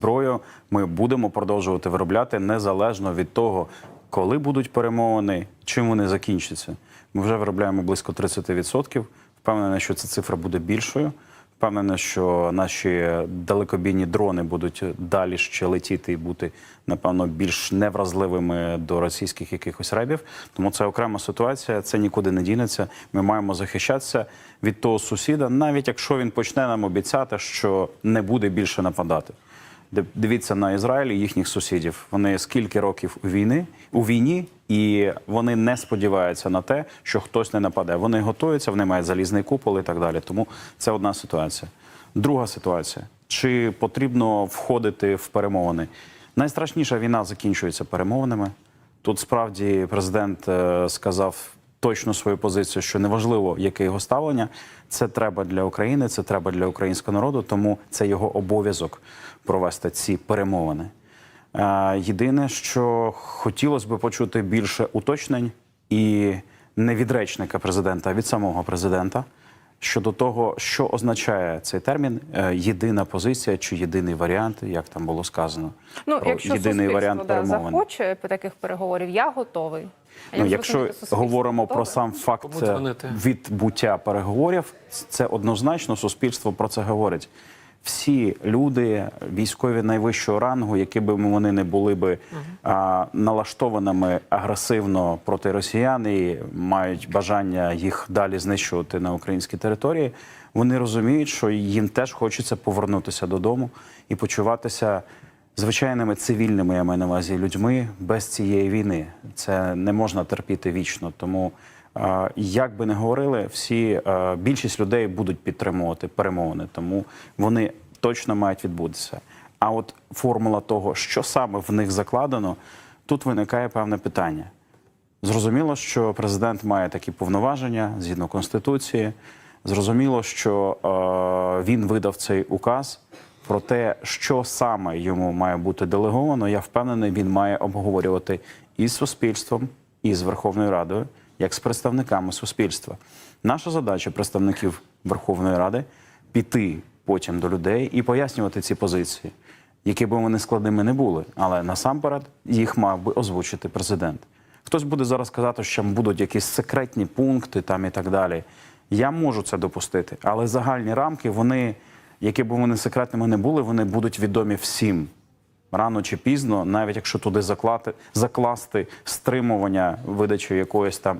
зброю ми будемо продовжувати виробляти незалежно від того, коли будуть перемовини, чим вони закінчаться. Ми вже виробляємо близько 30%. Впевнений, що ця цифра буде більшою. Впевнений, що наші далекобійні дрони будуть далі ще летіти і бути, напевно, більш невразливими до російських якихось ребів. Тому це окрема ситуація, це нікуди не дінеться. Ми маємо захищатися від того сусіда, навіть якщо він почне нам обіцяти, що не буде більше нападати. Ди- Дивіться на Ізраїль і їхніх сусідів. Вони скільки років у війни у війні, і вони не сподіваються на те, що хтось не нападе. Вони готуються, вони мають залізний купол і так далі. Тому це одна ситуація. Друга ситуація: чи потрібно входити в перемовини? Найстрашніша війна закінчується перемовинами. Тут справді президент е, сказав точно свою позицію, що неважливо, яке його ставлення, це треба для України, це треба для українського народу, тому це його обов'язок провести ці перемовини. Е, Єдине, що хотілося б почути більше уточнень і не від речника президента, а від самого президента щодо того, що означає цей термін е, єдина позиція чи єдиний варіант, як там було сказано. Ну, про якщо єдиний варіант да, перемовин. захоче таких переговорів, я готовий. А Ну, якщо говоримо готове? про сам факт відбуття переговорів, це однозначно суспільство про це говорить. Всі люди, військові найвищого рангу, які би вони не були би а, налаштованими агресивно проти росіян і мають бажання їх далі знищувати на українській території, вони розуміють, що їм теж хочеться повернутися додому і почуватися звичайними цивільними, я маю на увазі, людьми без цієї війни. Це не можна терпіти вічно. Тому, як би не говорили, всі е, більшість людей будуть підтримувати перемовини, тому вони точно мають відбутися. А от формула того, що саме в них закладено, тут виникає певне питання. Зрозуміло, що президент має такі повноваження згідно конституції. Зрозуміло, що е, він видав цей указ. Про те, що саме йому має бути делеговано, я впевнений, він має обговорювати і з суспільством, і з Верховною Радою, як з представниками суспільства. Наша задача представників Верховної Ради піти потім до людей і пояснювати ці позиції, які б вони складними не були. Але насамперед їх мав би озвучити президент. Хтось буде зараз казати, що будуть якісь секретні пункти там і так далі. Я можу це допустити, але загальні рамки, вони, які б вони секретними не були, вони будуть відомі всім. Рано чи пізно, навіть якщо туди заклати, закласти стримування видачі якоїсь там